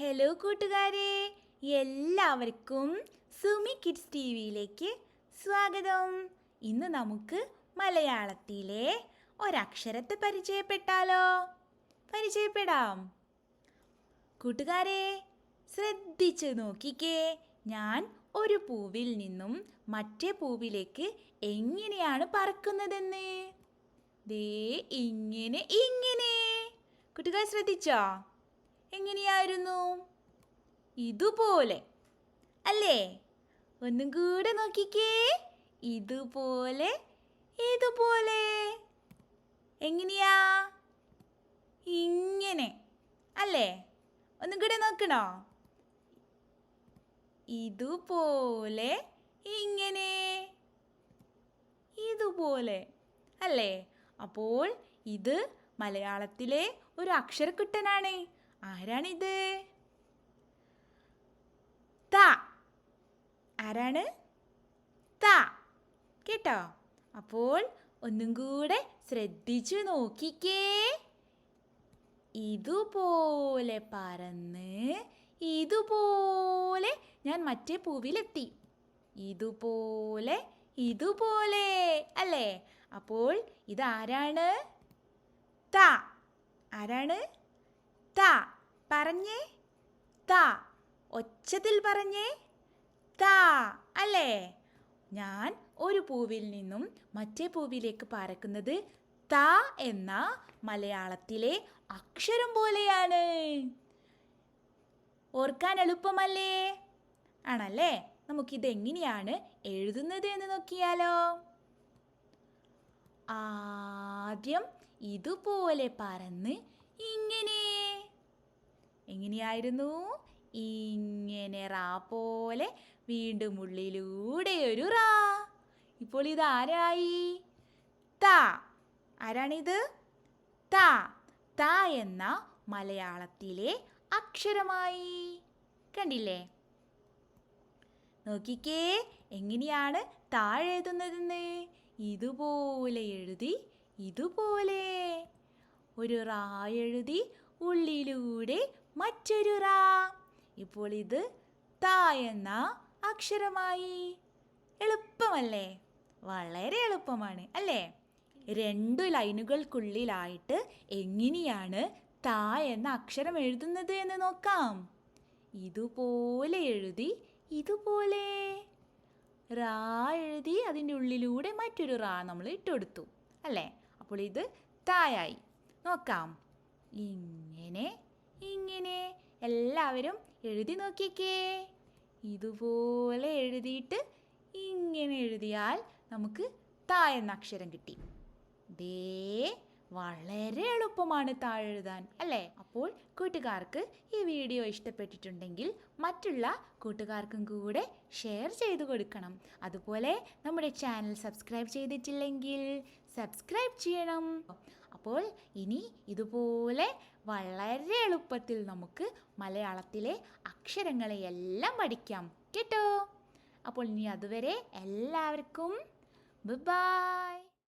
Hello കൂട്ടുകാരെ. എല്ലാവർക്കും Sumi kids T വിയിലേക്ക് സ്വാഗതം. ഇന്ന് നമുക്ക് മലയാളത്തിലെ ഒരക്ഷരത്തെ പരിചയപ്പെട്ടാലോ? പരിചയപ്പെടാം. കൂട്ടുകാരെ ശ്രദ്ധിച്ചു നോക്കിക്കേ. ഞാൻ ഒരു പൂവിൽ നിന്നും മറ്റേ പൂവിലേക്ക് എങ്ങനെയാണ് പറക്കുന്നതെന്ന്? ദേ ഇങ്ങനെ ഇങ്ങനെ. കുട്ടികൾ ശ്രദ്ധിച്ചോ? എങ്ങനെയായിരുന്നു? ഇതുപോലെ. അല്ലേ? ഒന്നും കൂടെ നോക്കിക്കേ. ഇതുപോലെ ഇതുപോലെ. എങ്ങനെയാ? ഇങ്ങനെ. അല്ലേ? ഒന്നും കൂടെ നോക്കണോ? ഇതുപോലെ ഇങ്ങനെ. ഇതുപോലെ. അല്ലേ? അപ്പോൾ ഇത് മലയാളത്തിലെ ഒരു അക്ഷരക്കുട്ടനാണ്. ആരാണിത്? ത. ആരാണ്? ത. കേട്ടോ? അപ്പോൾ ഒന്നും കൂടെ ശ്രദ്ധിച്ചു നോക്കിക്കേ. ഇതുപോലെ പറന്ന് ഇതുപോലെ ഞാൻ മറ്റേ പൂവിലെത്തി. ഇതുപോലെ ഇതുപോലെ അല്ലേ? അപ്പോൾ ഇതാരാണ്? ത. ആരാണ്? പറഞ്ഞേ? താ. ഒച്ചത്തിൽ പറഞ്ഞേ? താ. അല്ലേ? ഞാൻ ഒരു പൂവിൽ നിന്നും മറ്റേ പൂവിലേക്ക് പറക്കുന്നത് താ എന്ന മലയാളത്തിലെ അക്ഷരം പോലെയാണ്. ഓർക്കാൻ എളുപ്പമല്ലേ? ആണല്ലേ? നമുക്കിത് എങ്ങനെയാണ് എഴുതുന്നത് എന്ന് നോക്കിയാലോ? ആദ്യം ഇതുപോലെ പറന്ന് ഇങ്ങനെ എങ്ങനെയായിരുന്നു? ഇങ്ങനെ റാ പോലെ വീണ്ടും ഉള്ളിലൂടെ ഒരു റാ. ഇപ്പോൾ ഇത് ആരായി? താ. ആരാണിത്? താ. താ എന്ന മലയാളത്തിലെ അക്ഷരമായി. കണ്ടില്ലേ? നോക്കിക്കേ എങ്ങനെയാണ് താഴെ എഴുതുന്നതെന്ന്? ഇതുപോലെ എഴുതി ഇതുപോലെ. ഒരു റാ എഴുതി ഉള്ളിലൂടെ മറ്റൊരു റാ. ഇപ്പോൾ ഇത് ത എന്ന അക്ഷരമായി. എളുപ്പമല്ലേ? വളരെ എളുപ്പമാണ് അല്ലേ? രണ്ടു ലൈനുകൾക്കുള്ളിലായിട്ട് എങ്ങനെയാണ് ത എന്ന അക്ഷരം എഴുതുന്നത് എന്ന് നോക്കാം. ഇതുപോലെ എഴുതി ഇതുപോലെ. റാ എഴുതി അതിന്റെ ഉള്ളിലൂടെ മറ്റൊരു റാ നമ്മൾ ഇട്ടുകൊടുത്തു അല്ലേ? അപ്പോൾ ഇത് തായായി. നോക്കാം. ഇങ്ങനെ ഇങ്ങനെ. എല്ലാവരും എഴുതി നോക്കിക്കേ. ഇതുപോലെ എഴുതിയിട്ട് ഇങ്ങനെ എഴുതിയാൽ നമുക്ക് ത എന്ന അക്ഷരം കിട്ടി. ദേ വളരെ എളുപ്പമാണ് താഴെ എഴുതാൻ അല്ലേ? അപ്പോൾ കൂട്ടുകാർക്ക് ഈ വീഡിയോ ഇഷ്ടപ്പെട്ടിട്ടുണ്ടെങ്കിൽ മറ്റുള്ള കൂട്ടുകാർക്കും കൂടെ ഷെയർ ചെയ്തു കൊടുക്കണം. അതുപോലെ നമ്മുടെ ചാനൽ സബ്സ്ക്രൈബ് ചെയ്തിട്ടില്ലെങ്കിൽ സബ്സ്ക്രൈബ് ചെയ്യണം. അപ്പോൾ ഇനി ഇതുപോലെ വളരെ എളുപ്പത്തിൽ നമുക്ക് മലയാളത്തിലെ അക്ഷരങ്ങളെയെല്ലാം പഠിക്കാം. കേട്ടോ? അപ്പോൾ ഇനി അതുവരെ എല്ലാവർക്കും ബൈ.